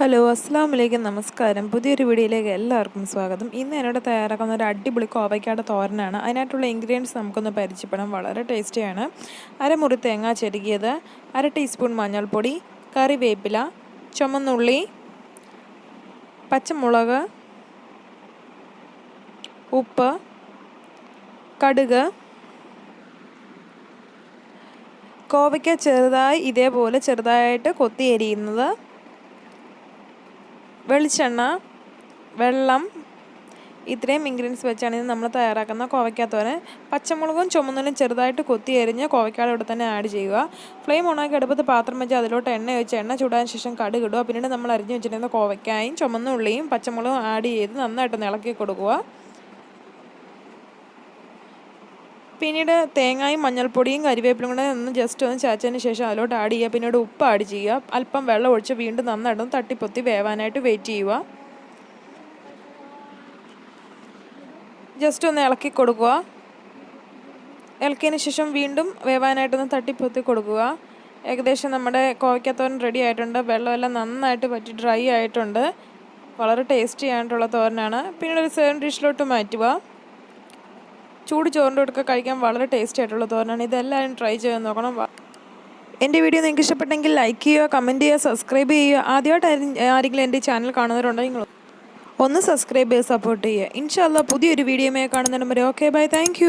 Hello അസ്സാം വലൈക്കും നമസ്കാരം. പുതിയൊരു വീഡിയോയിലേക്ക് എല്ലാവർക്കും സ്വാഗതം. ഇന്ന് എന്നോട് തയ്യാറാക്കുന്ന ഒരു അടിപൊളി കോവയ്ക്കാട് തോരനാണ്. അതിനായിട്ടുള്ള ഇൻഗ്രീഡിയൻസ് നമുക്കൊന്ന് പരിചയപ്പെടാം. വളരെ ടേസ്റ്റിയാണ് അരമുറി തേങ്ങ ചെരുകിയത് അര ടീസ്പൂൺ മഞ്ഞൾപ്പൊടി കറിവേപ്പില ചുമന്നുള്ളി പച്ചമുളക് ഉപ്പ് കടുക്. കോവയ്ക്ക ചെറുതായി ഇതേപോലെ ചെറുതായിട്ട് കൊത്തി എരിയുന്നത് വെളിച്ചെണ്ണ വെള്ളം ഇത്രയും ഇൻഗ്രീഡിയൻസ് വെച്ചാണ് ഇത് നമ്മൾ തയ്യാറാക്കുന്ന കോവയ്ക്കാത്തോരൻ. പച്ചമുളകും ചുമന്നലും ചെറുതായിട്ട് കൊത്തി എരിഞ്ഞ് കോവയ്ക്കാട് ഇവിടെ തന്നെ ആഡ് ചെയ്യുക. ഫ്ലെയിം ഓണാക്കി അടുപ്പത്ത് പാത്രം വെച്ച് അതിലോട്ട് എണ്ണ ഒഴിച്ച് എണ്ണ ചൂടാൻ ശേഷം കടുക് ഇടുക. പിന്നീട് നമ്മൾ അരിഞ്ഞ് വെച്ചിരുന്ന കോവയ്ക്കായും ചുമന്നുള്ളിയും പച്ചമുളകും ആഡ് ചെയ്ത് നന്നായിട്ട് ഇളക്കി കൊടുക്കുക. പിന്നീട് തേങ്ങയും മഞ്ഞൾപ്പൊടിയും കരിവേപ്പിലും കൂടെ ഒന്ന് ജസ്റ്റ് ഒന്ന് ചാച്ചതിന് ശേഷം അതിലോട്ട് ആഡ് ചെയ്യുക. പിന്നീട് ഉപ്പ് ആഡ് ചെയ്യുക. അല്പം വെള്ളം ഒഴിച്ച് വീണ്ടും നന്നായിട്ട് തട്ടിപ്പൊത്തി വേവാനായിട്ട് വെയിറ്റ് ചെയ്യുക. ജസ്റ്റ് ഒന്ന് ഇളക്കി കൊടുക്കുക. ഇളക്കിയതിന് ശേഷം വീണ്ടും വേവാനായിട്ടൊന്ന് തട്ടിപ്പൊത്തി കൊടുക്കുക. ഏകദേശം നമ്മുടെ കോവയ്ക്കത്തോരൻ റെഡി ആയിട്ടുണ്ട്. വെള്ളമെല്ലാം നന്നായിട്ട് പറ്റി ഡ്രൈ ആയിട്ടുണ്ട്. വളരെ ടേസ്റ്റി ആയിട്ടുള്ള തോരനാണ്. പിന്നീട് ഒരു സെവൻ ഡിഷിലോട്ട് മാറ്റുക. ചൂട് ചോറിന്റെ കൂടെ കഴിക്കാൻ വളരെ ടേസ്റ്റി ആയിട്ടുള്ള തോരനാണ്. ഇതെല്ലാവരും ട്രൈ ചെയ്യാൻ നോക്കണം. എന്റെ വീഡിയോ നിങ്ങൾക്ക് ഇഷ്ടപ്പെട്ടെങ്കിൽ ലൈക്ക് ചെയ്യുക കമന്റ് ചെയ്യുക സബ്സ്ക്രൈബ് ചെയ്യുക. ആദ്യമായിട്ട് ആരെങ്കിലും എന്റെ ചാനൽ കാണുന്നവരുണ്ടെങ്കിൽ ഒന്ന് സബ്സ്ക്രൈബ് ചെയ്ത് സപ്പോർട്ട് ചെയ്യുക. ഇൻഷാല്ല പുതിയൊരു വീഡിയോമേ മേ വരെ. Okay bye thank